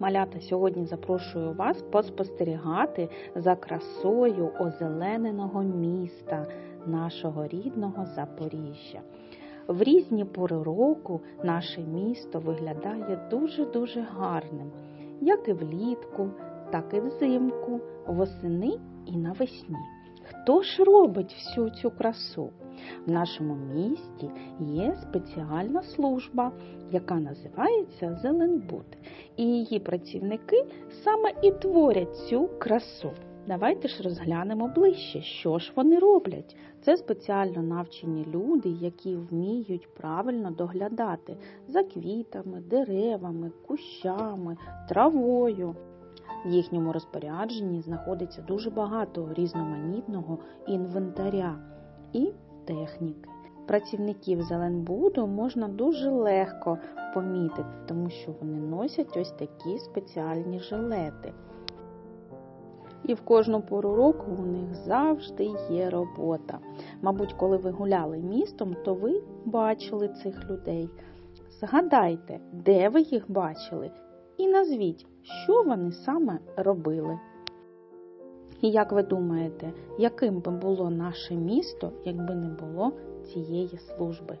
Малята, сьогодні запрошую вас поспостерігати за красою озелененого міста нашого рідного Запоріжжя. В різні пори року наше місто виглядає дуже-дуже гарним, як і влітку, так і взимку, восени і навесні. Хто ж робить всю цю красу? В нашому місті є спеціальна служба, яка називається Зеленбуд. І її працівники саме і творять цю красу. Давайте ж розглянемо ближче, що ж вони роблять. Це спеціально навчені люди, які вміють правильно доглядати за квітами, деревами, кущами, травою. В їхньому розпорядженні знаходиться дуже багато різноманітного інвентаря і техніки. Працівників Зеленбуду можна дуже легко помітити, тому що вони носять ось такі спеціальні жилети. І в кожну пору року у них завжди є робота. Мабуть, коли ви гуляли містом, то ви бачили цих людей. Згадайте, де ви їх бачили, і назвіть, що вони саме робили. І як ви думаєте, яким би було наше місто, якби не було цієї служби?